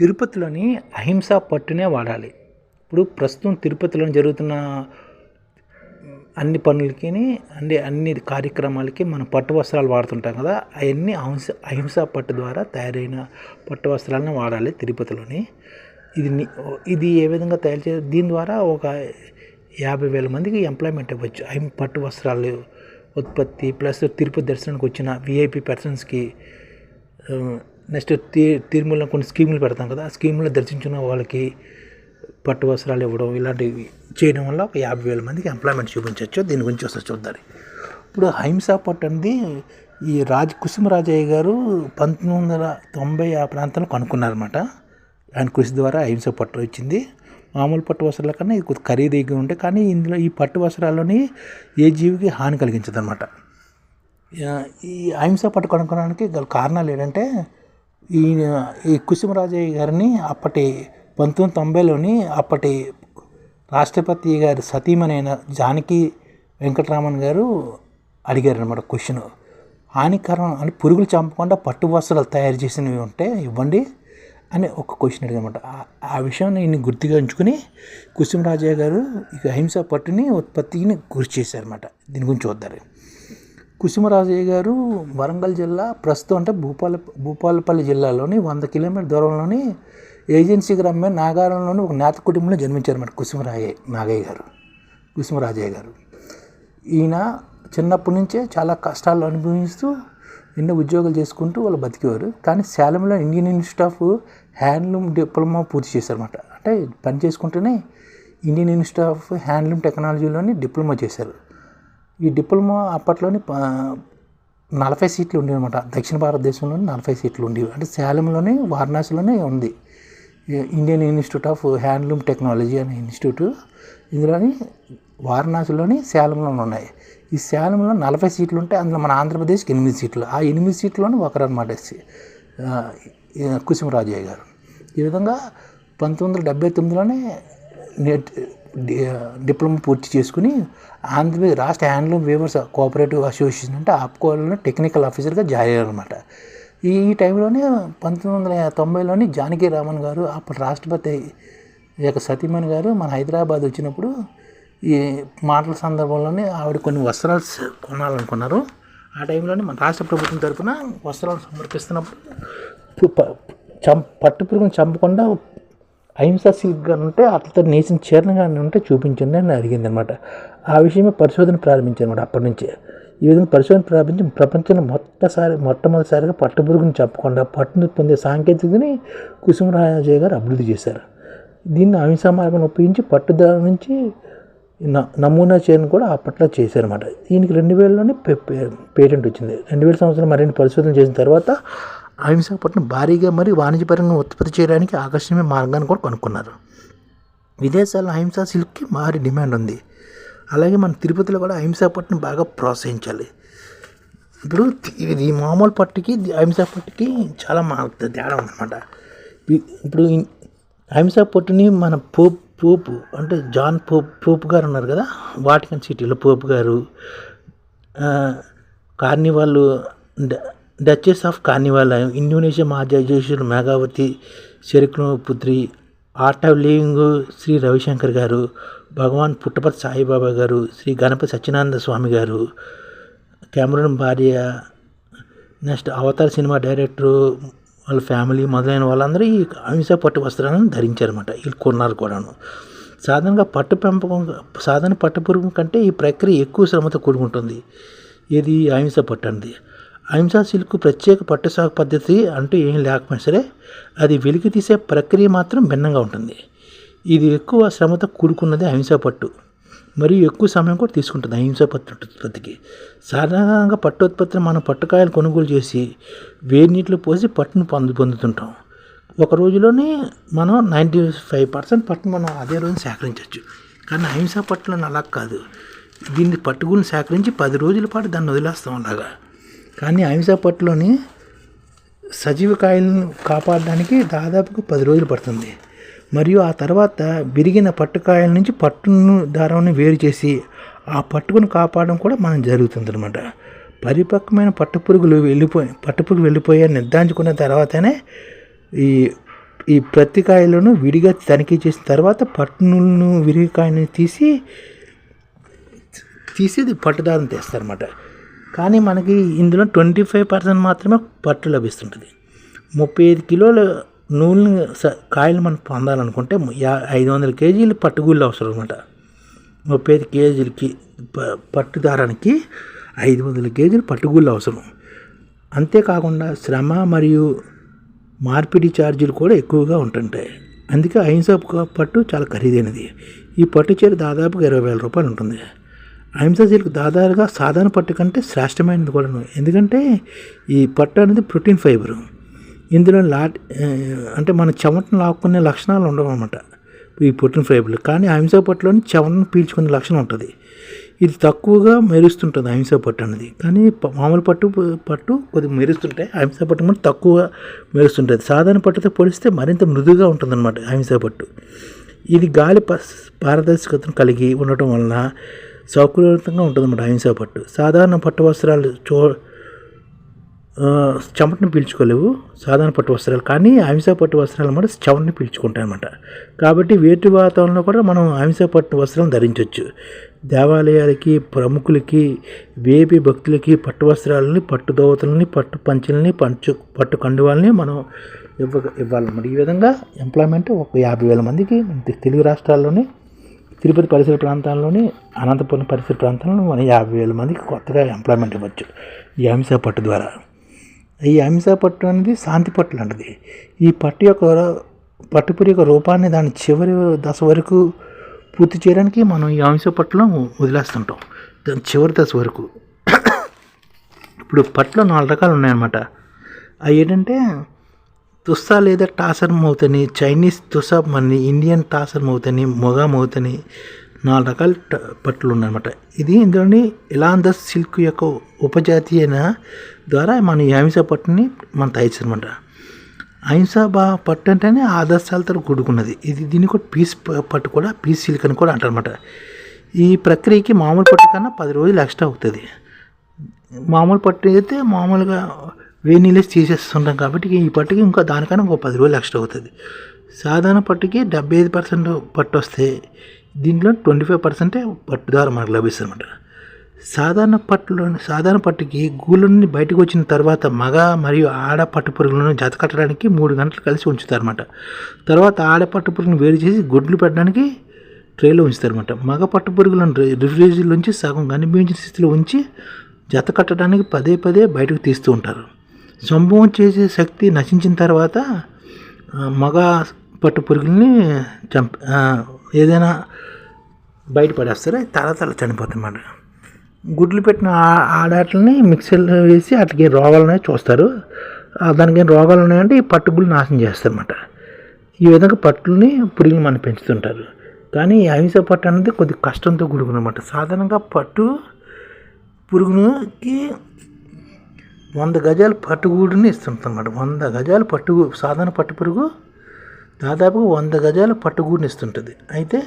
తిరుపతిలోని అహింసా పట్టునే వాడాలి. ఇప్పుడు ప్రస్తుతం తిరుపతిలో జరుగుతున్న అన్ని పనులకి అన్ని అన్ని కార్యక్రమాలకి మనం పట్టు వస్త్రాలు వాడుతుంటాం కదా అవన్నీ అహింస అహింస పట్టు ద్వారా తయారైన పట్టు వస్త్రాలను వాడాలి తిరుపతిలోని. ఇది ఇది ఏ విధంగా తయారు చే దీని ద్వారా ఒక యాభై వేల మందికి ఎంప్లాయ్మెంట్ ఇవ్వచ్చు. అహిం పట్టు వస్త్రాలు ఉత్పత్తి ప్లస్ తిరుపతి దర్శనానికి వచ్చిన విఐపి పర్సన్స్కి నెక్స్ట్ తి తిరుమల కొన్ని స్కీములు పెడతాం కదా ఆ స్కీములు దర్శించిన వాళ్ళకి పట్టు వస్త్రాలు ఇవ్వడం ఇలాంటివి చేయడం వల్ల ఒక యాభై వేల మందికి ఎంప్లాయ్మెంట్ చూపించవచ్చు దీని గురించి వస్తే చూద్దాం. ఇప్పుడు అహింసా పట్టు అనేది ఈ రాజ్ కుసుమరాజయ్య గారు పంతొమ్మిది వందల తొంభై ఆ ప్రాంతంలో కనుక్కున్నారన్నమాట. ఆయన కృషి ద్వారా అహింస పట్టు వచ్చింది. మామూలు పట్టు వస్త్రాల కన్నా ఇది కొద్ది ఖరీదుగా ఉంటాయి కానీ ఇందులో ఈ పట్టు వస్త్రాల్లోని ఏ జీవికి హాని కలిగించదనమాట ఈ అహింస పట్టు కనుక్కోవడానికి గల కారణాలు ఏంటంటే ఈయన ఈ కుసుమరాజయ్య గారిని అప్పటి పంతొమ్మిది తొంభైలోని అప్పటి రాష్ట్రపతి గారి సతీమనైన జానకి వెంకటరామన్ గారు అడిగారు అనమాట క్వశ్చన్ హానికరం అని పురుగులు చంపకుండా పట్టు వస్త్రాలు తయారు చేసినవి ఉంటే ఇవ్వండి అని ఒక క్వశ్చన్ అడిగనమాట ఆ విషయాన్ని నేను గుర్తుగా ఉంచుకుని కుసుమరాజయ్య గారు ఇక అహింస పట్టుని ఉత్పత్తిని గురి చేశారన్నమాట. దీని గురించి చూద్దారు కుసుమరాజయ్య గారు వరంగల్ జిల్లా ప్రస్తుతం అంటే భూపాల భూపాలపల్లి జిల్లాలోని వంద కిలోమీటర్ దూరంలోని ఏజెన్సీ గ్రామం నాగారంలోని ఒక నేత కుటుంబంలో జన్మించారన్నమాట కుసుమరాజయ్య నాగయ్య గారు కుసుమరాజయ్య గారు. ఈయన చిన్నప్పటి నుంచే చాలా కష్టాలు అనుభవిస్తూ ఎన్నో ఉద్యోగాలు చేసుకుంటూ వాళ్ళు బతికేవారు. కానీ శాలంలో Indian institute of handloom diploma పూర్తి చేశారన్నమాట. అంటే పని చేసుకుంటూనే ఇండియన్ ఇన్స్టిట్యూట్ ఆఫ్ హ్యాండ్లూమ్ టెక్నాలజీలోని డిప్లొమా చేశారు. ఈ డిప్లొమా అప్పట్లోని ప- నలభై సీట్లు ఉండేవి అనమాట దక్షిణ భారతదేశంలోని నలభై సీట్లు ఉండేవి. అంటే శాలంలోనే వారణాసిలోనే ఉంది. Indian institute of handloom technology అనే ఇన్స్టిట్యూట్ ఇందులోని వారణాసిలోని శాలంలో ఉన్నాయి. ఈ శాలంలో నలభై సీట్లు ఉంటే అందులో మన ఆంధ్రప్రదేశ్కి ఎనిమిది సీట్లు. ఆ ఎనిమిది సీట్లోని ఒకరు అనమాట కుసుమరాజయ్య గారు. ఈ విధంగా పంతొమ్మిది వందల డెబ్బై తొమ్మిదిలోనే నెట్ డిప్లొమా పూర్తి చేసుకుని ఆంధ్రప్రదేశ్ రాష్ట్ర హ్యాండ్లూమ్ వేవర్స్ కోఆపరేటివ్ అసోసియేషన్ అంటే ఆప్కోలో టెక్నికల్ ఆఫీసర్గా జాయిన్ అయ్యారనమాట ఈ ఈ టైంలోనే పంతొమ్మిది వందల తొంభైలోని జానకి రామన్ గారు అప్పుడు రాష్ట్రపతి యొక్క సతీమణి గారు మన హైదరాబాద్ వచ్చినప్పుడు ఈ మాటల సందర్భంలోనే ఆవిడ కొన్ని వస్త్రాలు కొనాలనుకున్నారు. ఆ టైంలోనే మన రాష్ట్ర ప్రభుత్వం తరఫున వస్త్రాలు సమర్పిస్తున్నప్పుడు చం పట్టు పురుగును చంపకుండా అహింసా సిల్క్ ఉంటే అతనితో నేసిన చీరలు ఉంటే చూపించండి అని అడిగింది అనమాట ఆ విషయమే పరిశోధన ప్రారంభించాను అనమాట అప్పటి నుంచే. ఈ విధంగా పరిశోధన ప్రారంభించి ప్రపంచంలో మొట్టసారి మొట్టమొదటిసారిగా పట్టుబురుగుని చెప్పకుండా పట్టును పొందే సాంకేతికతని కుసుమరాజయ్య గారు అభివృద్ధి చేశారు. దీన్ని అహింసా మార్గం ఉపయోగించి పట్టుదల నుంచి న- నమూనా చీరను కూడా అప్పట్లో చేశారన్నమాట దీనికి రెండు వేలలోనే పే- పే- పేటెంట్ వచ్చింది. రెండు వేల సంవత్సరం మరిన్ని పరిశోధన చేసిన తర్వాత అహింసా భారీగా మరియు వాణిజ్యపరంగా ఉత్పత్తి చేయడానికి ఆకర్షణీయ మార్గాన్ని కూడా కనుక్కున్నారు. విదేశాల్లో అహింసా సిల్క్కి భారీ డిమాండ్ ఉంది. అలాగే మన తిరుపతిలో కూడా అహింసా బాగా ప్రోత్సహించాలి. ఇప్పుడు ఇది మామూలు పట్టుకి అహింసా పట్టుకి చాలా మా తేడా ఉందన్నమాట. ఇప్పుడు అహింసా పట్టుని మన పోప్ పోపు అంటే జాన్ పోప్ పోపు గారు ఉన్నారు కదా వాటికన్ సిటీలో పోపు గారు కార్నివాల్ డచెస్ ఆఫ్ కార్నివాలయం ఇండోనేషియా మహాజాజేశ్వరు మేఘావతి శరిక్ను పుత్రి art of living Shri Ravishankar గారు భగవాన్ పుట్టపతి సాయిబాబా గారు శ్రీ గణపతి సత్యనారాయణ స్వామి గారు కెమెరన్ భార్య నెక్స్ట్ అవతార్ సినిమా డైరెక్టరు వాళ్ళ ఫ్యామిలీ మొదలైన వాళ్ళందరూ ఈ అహింస పట్టు వస్త్రాలను ధరించారన్నమాట వీళ్ళు కొన్నారు కూడాను. సాధారణంగా పట్టు పెంపకం సాధారణ పట్టు పురుగు కంటే ఈ ప్రక్రియ ఎక్కువ శ్రమతో కూడుకుంటుంది. ఇది అహింస పట్టు అనేది అహింసా సిల్క్ ప్రత్యేక పట్టు సాగు పద్ధతి అంటూ ఏం లేకపోయినా సరే అది వెలికి తీసే ప్రక్రియ మాత్రం భిన్నంగా ఉంటుంది. ఇది ఎక్కువ శ్రమతో కూడుకున్నది అహింసా పట్టు. మరియు ఎక్కువ సమయం కూడా తీసుకుంటుంది అహింసా పట్టు ఉత్పత్తికి. సాధారణంగా పట్టు ఉత్పత్తిని మనం పట్టుకాయలు కొనుగోలు చేసి వేడి నీటిలో పోసి పట్టును పొందు పొందుతుంటాం. ఒక రోజులోనే మనం నైంటీ ఫైవ్ పర్సెంట్ పట్టును మనం అదే రోజు సేకరించవచ్చు కానీ అహింసా పట్టులను అలా కాదు. దీన్ని పట్టుకుని సేకరించి పది రోజుల పాటు దాన్ని వదిలేస్తాం అలాగా. కానీ అహింసా పట్టులోని సజీవ కాయలను కాపాడడానికి దాదాపుగా పది రోజులు పడుతుంది. మరియు ఆ తర్వాత విరిగిన పట్టుకాయల నుంచి పట్టును దారాన్ని వేరు చేసి ఆ పట్టుకుని కాపాడడం కూడా మనం జరుగుతుంది అనమాట పరిపక్వమైన పట్టుపురుగులు వెళ్ళిపోయి పట్టుపురుగు వెళ్ళిపోయా నిర్ధారించుకున్న తర్వాతనే ఈ ఈ ప్రతి కాయలను విడిగా తనిఖీ చేసిన తర్వాత పట్టును విరిగికాయని తీసి తీసి తీసేది పట్టుదారం తెస్తారన్నమాట. కానీ మనకి ఇందులో ట్వంటీ ఫైవ్ పర్సెంట్ మాత్రమే పట్టు లభిస్తుంటుంది. ముప్పై ఐదు కిలోల నూనె స- కాయలు మనం పొందాలనుకుంటే యా ఐదు వందల కేజీలు పట్టుగూళ్ళు అవసరం అనమాట ముప్పై ఐదు కేజీలకి పట్టు దారానికి ఐదు వందల కేజీలు పట్టుగూళ్ళు అవసరం. అంతేకాకుండా శ్రమ మరియు మార్పిడి ఛార్జీలు కూడా ఎక్కువగా ఉంటుంటాయి. అందుకే అహింస పట్టు చాలా ఖరీదైనది. ఈ పట్టు చీర దాదాపుగా ఇరవై వేల రూపాయలు ఉంటుంది. అహింస సిల్క్ దాదాపుగా సాధారణ పట్టు కంటే శ్రేష్టమైనది కూడా ఎందుకంటే ఈ పట్టు అనేది ప్రోటీన్ ఫైబరు. ఇందులో లాట్ అంటే మన చెమటను లాక్కునే లక్షణాలు ఉండవు అనమాట ఈ ప్రోటీన్ ఫైబర్లు. కానీ అహింస పట్టులోని చెమటను పీల్చుకునే లక్షణం ఉంటుంది. ఇది తక్కువగా మెరుస్తుంటుంది అహింస పట్టు అనేది. కానీ మామూలు పట్టు పట్టు కొద్దిగా మెరుస్తుంటాయి అహింస పట్టు కూడా తక్కువ మెరుస్తుంటుంది. సాధారణ పట్టుతో పోలిస్తే మరింత మృదువుగా ఉంటుందన్నమాట అహింస పట్టు. ఇది గాలి పారదర్శకతను కలిగి ఉండటం వలన సౌకర్యవంతంగా ఉంటుందన్నమాట అహింసా పట్టు. సాధారణ పట్టు వస్త్రాలు చో చెమటను పీల్చుకోలేవు సాధారణ పట్టు వస్త్రాలు కానీ అహింసా పట్టు వస్త్రాలు అన్నమాట చెమటని పీల్చుకుంటాయి అనమాట కాబట్టి వేటి వాతావరణంలో కూడా మనం అహింసా పట్టు వస్త్రం ధరించవచ్చు దేవాలయాలకి ప్రముఖులకి వేపి భక్తులకి పట్టు వస్త్రాలని పట్టు దోవతలని పట్టు పంచులని పంచు పట్టు కండువాలని మనం ఇవ్వ ఇవ్వాలన్నమాట. ఈ విధంగా ఎంప్లాయ్మెంట్ ఒక యాభై వేల మందికి తెలుగు రాష్ట్రాల్లోని తిరుపతి పరిసర ప్రాంతాల్లోని అనంతపురం పరిసర ప్రాంతాల్లో మనం యాభై వేల మందికి కొత్తగా ఎంప్లాయ్మెంట్ ఇవ్వచ్చు. ఈ అహింసా పట్టు ద్వారా. ఈ అహింసా పట్టు అనేది శాంతి పట్టు లాంటిది. ఈ పట్టు యొక్క పట్టుపురి యొక్క రూపాన్ని దాని చివరి దశ వరకు పూర్తి చేయడానికి మనం ఈ అహింస పట్టులో వదిలేస్తుంటాం. దాని చివరి దశ వరకు. ఇప్పుడు పట్టులో నాలుగు రకాలు ఉన్నాయన్నమాట. అవి ఏంటంటే తుస్సా లేదా టాసర్ మౌతని చైనీస్ తుసా మని ఇండియన్ టాసర్ మౌతని మొగా మౌతని నాలుగు రకాల ట- పట్టులు ఉన్నాయన్నమాట ఇది ఇందులోని ఇలాందస్ సిల్క్ యొక్క ఉపజాతి అయిన ద్వారా మన ఈ అహింస పట్టుని మనం తయారు అహింస బా పట్టు అంటేనే ఆదర్శాలతో కూడుకున్నది. ఇది దీన్ని కూడా పీస్ పట్టు కూడా పీస్ సిల్క్ అని కూడా అంటారన్నమాట. ఈ ప్రక్రియకి మామూలు పట్టు కన్నా పది రోజులు ఎక్స్ట్రా అవుతుంది. మామూలు పట్టు అయితే మామూలుగా వేడి నీళ్ళేసి తీసేస్తుంటాం కాబట్టి ఈ పట్టుకి ఇంకా దానికన్నా ఇంకో పది రోజులు ఎక్స్ట్రా అవుతుంది. సాధారణ పట్టుకి డెబ్బై ఐదు పర్సెంట్ పట్టు వస్తే దీంట్లో ట్వంటీ ఫైవ్ పర్సెంటే పట్టు ద్వారా మనకు లభిస్తుంది అనమాట సాధారణ పట్టులో సాధారణ పట్టుకి గూళ్ళ నుండి బయటకు వచ్చిన తర్వాత మగ మరియు ఆడ పట్టు పురుగులను జత కట్టడానికి మూడు గంటలు కలిసి ఉంచుతారన్నమాట. తర్వాత ఆడ పట్టు పురుగును వేరు చేసి గుడ్లు పెట్టడానికి ట్రేలో ఉంచుతారన్నమాట. మగ పట్టు పురుగులను రిఫ్రిజిరేటర్ నుంచి సగం కనిపించిన స్థితిలో ఉంచి జత కట్టడానికి పదే పదే బయటకు తీస్తూ ఉంటారు. సంభవం చేసే శక్తి నశించిన తర్వాత మగ పట్టు పురుగుల్ని చంప ఏదైనా బయటపడేస్తారు పడేస్తారు? అవి తల గుడ్లు పెట్టిన ఆ- మిక్సీలో వేసి వాటికి రోగాలు చూస్తారు. దానికి రోగాలు ఉన్నాయంటే ఈ పట్టుగుళ్ళు నాశనం చేస్తారన్నమాట ఈ విధంగా పట్టుల్ని పురుగులు మనం పెంచుతుంటారు. కానీ ఈ అహింస పట్టు అనేది కొద్ది కష్టంతో కూడుకున్నమాట. సాధారణంగా పట్టు పురుగుకి వంద గజాలు పట్టుగూడుని ఇస్తుందన్నమాట. వంద గజాలు పట్టు సాధారణ పట్టు పురుగు దాదాపు వంద గజాల పట్టుగూడుని ఇస్తుంటుంది. అయితే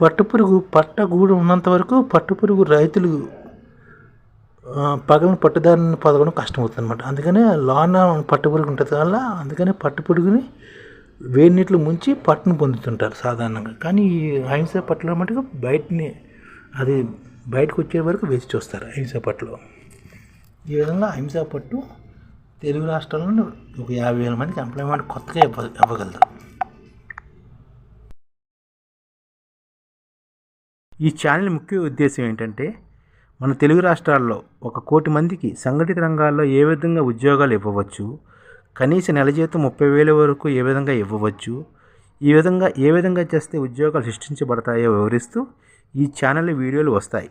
పట్టుపురుగు పట్టగూడు ఉన్నంత వరకు పట్టుపురుగు రైతులు పగలను పట్టుదారిని పొదగడం కష్టమవుతుంది అనమాట అందుకనే లోన పట్టుపురుగు ఉంటుంది వల్ల అందుకనే పట్టుపురుగుని వేడి నీటిలో ముంచి పట్టును పొందుతుంటారు సాధారణంగా. కానీ ఈ అహింస పట్టులో మటుకు బయటని అది బయటకు వచ్చే వరకు వేచి చూస్తారు అహింస పట్టులో. ఈ విధంగా అహింస పట్టు తెలుగు రాష్ట్రాల్లో ఒక యాభై వేల మందికి ఎంప్లాయ్మెంట్ కొత్తగా ఇవ్వ ఇవ్వగలరు. ఈ ఛానల్ ముఖ్య ఉద్దేశం ఏంటంటే మన తెలుగు రాష్ట్రాల్లో ఒక కోటి మందికి సంఘటిత రంగాల్లో ఏ విధంగా ఉద్యోగాలు ఇవ్వవచ్చు కనీస నెల జీతం ముప్పై వేల వరకు ఏ విధంగా ఇవ్వవచ్చు ఈ విధంగా ఏ విధంగా చేస్తే ఉద్యోగాలు సృష్టించబడతాయో వివరిస్తూ ఈ ఛానల్ వీడియోలు వస్తాయి.